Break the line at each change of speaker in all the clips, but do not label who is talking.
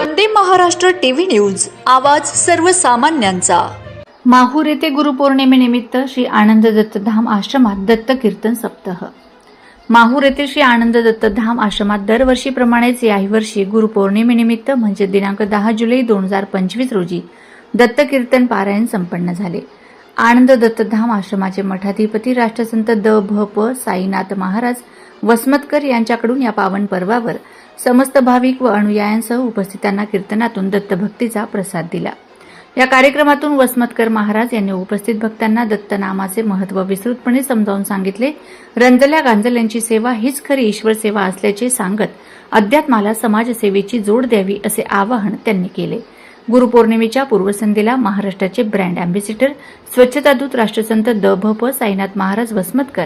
Vande Maharashtra TV news आवाज सर्वसामान्यांचा.
माहूर येथे गुरुपौर्णिमेनिमित्त श्री आनंद दत्तधाम आश्रमात दत्त कीर्तन सप्ताह. माहूर येथे श्री आनंद दत्तधाम आश्रमात दरवर्षीप्रमाणेच याही वर्षी गुरुपौर्णिमेनिमित्त म्हणजे दिनांक दहा जुलै दोन हजार पंचवीस रोजी दत्त कीर्तन पारायण संपन्न झाले. आनंद दत्तधाम आश्रमाचे मठाधिपती राष्ट्रसंत द. भ. प. साईनाथ महाराज वसमतकर यांच्याकडून या पावन पर्वावर समस्त भाविक व अनुयायांसह उपस्थितांना कीर्तनातून दत्तभक्तीचा प्रसाद दिला. या कार्यक्रमातून वसमतकर महाराज यांनी उपस्थित भक्तांना दत्तनामाचे महत्त्व विस्तृतपणे समजावून सांगितले. रंजल्या गांजल्यांची सेवा हीच खरी ईश्वर सेवा असल्याचे सांगत अध्यात्माला समाजसेवेची जोड द्यावी असे आवाहन त्यांनी केले. गुरुपौर्णिमेच्या पूर्वसंध्येला महाराष्ट्राचे ब्रँड अँबॅसिडर स्वच्छतादूत राष्ट्रसंत द. भ. प. साईनाथ महाराज वसमतकर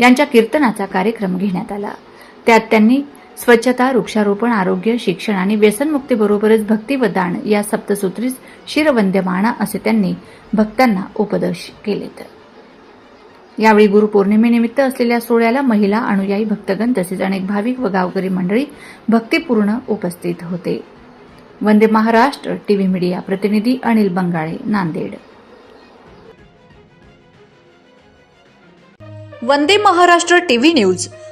यांच्या कीर्तनाचा कार्यक्रम घेण्यात आला. त्यात त्यांनी स्वच्छता वृक्षारोपण आरोग्य शिक्षण आणि व्यसनमुक्तीबरोबरच भक्ती व दान या सप्तसूत्रीस शिरवंद्यमाना असे त्यांनी भक्तांना उपदेश केलेत. यावेळी गुरुपौर्णिमेनिमित्त असलेल्या सोहळ्याला महिला अनुयायी भक्तगण तसेच अनेक भाविक व गावकरी मंडळी भक्तिपूर्ण उपस्थित होते. वंदे महाराष्ट्र टीव्ही मीडिया प्रतिनिधी अनिल बंगाळे नांदेड.
वंदे महाराष्ट्र टीव्ही न्यूज